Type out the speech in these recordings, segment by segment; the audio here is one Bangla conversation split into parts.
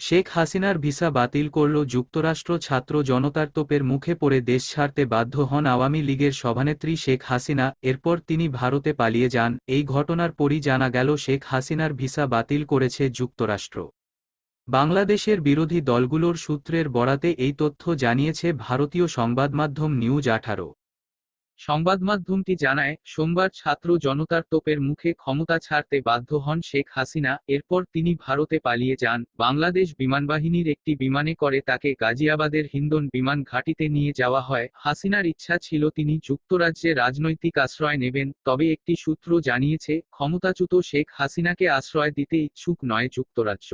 শেখ হাসিনার ভিসা বাতিল করল যুক্তরাষ্ট্র ছাত্র জনতার তোপের মুখে পড়ে দেশ ছাড়তে বাধ্য হন আওয়ামী লীগের সভানেত্রী শেখ হাসিনা, এরপর তিনি ভারতে পালিয়ে যান। এই ঘটনার পরই জানা গেল শেখ হাসিনার ভিসা বাতিল করেছে যুক্তরাষ্ট্র। বাংলাদেশের বিরোধী দলগুলোর সূত্রের বরাতে এই তথ্য জানিয়েছে ভারতীয় সংবাদমাধ্যম নিউজ আঠারো। সংবাদমাধ্যমটি জানায়, সোমবার ছাত্র জনতার তোপের মুখে ক্ষমতা ছাড়তে বাধ্য হন শেখ হাসিনা, এরপর তিনি ভারতে পালিয়ে যান। বাংলাদেশ বিমানবাহিনীর একটি বিমানে করে তাকে গাজিয়াবাদের হিন্দন বিমান ঘাঁটিতে নিয়ে যাওয়া হয়। হাসিনার ইচ্ছা ছিল তিনি যুক্তরাজ্যে রাজনৈতিক আশ্রয় নেবেন, তবে একটি সূত্র জানিয়েছে, ক্ষমতাচ্যুত শেখ হাসিনাকে আশ্রয় দিতে ইচ্ছুক নয় যুক্তরাজ্য।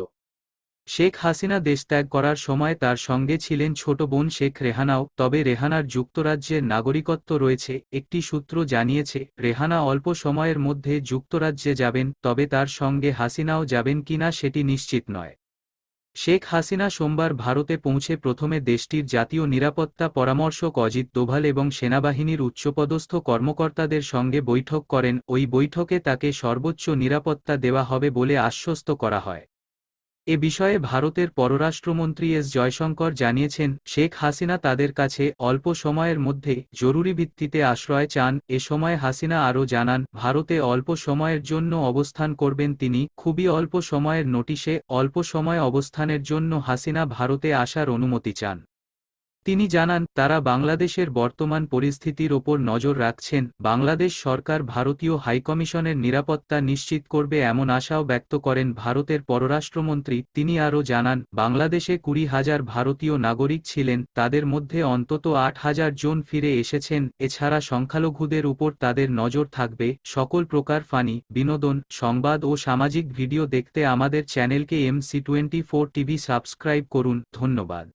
শেখ হাসিনা দেশত্যাগ করার সময় তার সঙ্গে ছিলেন ছোট বোন শেখ রেহানাও, তবে রেহানার যুক্তরাজ্যের নাগরিকত্ব রয়েছে, একটি সূত্র জানিয়েছে, রেহানা অল্প সময়ের মধ্যে যুক্তরাজ্যে যাবেন, তবে তার সঙ্গে হাসিনাও যাবেন কিনা সেটি নিশ্চিত নয়। শেখ হাসিনা সোমবার ভারতে পৌঁছে প্রথমে দেশটির জাতীয় নিরাপত্তা পরামর্শক অজিত দোভাল এবং সেনাবাহিনীর উচ্চপদস্থ কর্মকর্তাদের সঙ্গে বৈঠক করেন, ওই বৈঠকে তাকে সর্বোচ্চ নিরাপত্তা দেওয়া হবে বলে আশ্বস্ত করা হয়। এ বিষয়ে ভারতের পররাষ্ট্রমন্ত্রী এস. জয়শঙ্কর জানিয়েছেন, শেখ হাসিনা তাদের কাছে অল্প সময়ের মধ্যে জরুরি ভিত্তিতে আশ্রয় চান। এ সময় হাসিনা আরও জানান, ভারতে অল্প সময়ের জন্য অবস্থান করবেন তিনি। খুবই অল্প সময়ের নোটিশে অল্প সময় অবস্থানের জন্য হাসিনা ভারতে আসার অনুমতি চান। তিনি জানান, তারা বাংলাদেশের বর্তমান পরিস্থিতির ওপর নজর রাখছেন, বাংলাদেশ সরকার ভারতীয় হাইকমিশনের নিরাপত্তা নিশ্চিত করবে এমন আশাও ব্যক্ত করেন ভারতের পররাষ্ট্রমন্ত্রী, তিনি আরও জানান, বাংলাদেশে কুড়ি হাজার ভারতীয় নাগরিক ছিলেন, তাদের মধ্যে অন্তত আট হাজার জন ফিরে এসেছেন, এছাড়া সংখ্যালঘুদের উপর তাদের নজর থাকবে, সকল প্রকার ফানি, বিনোদন, সংবাদ ও সামাজিক ভিডিও দেখতে আমাদের চ্যানেলকে MC twenty four TV subscribe করুন, ধন্যবাদ।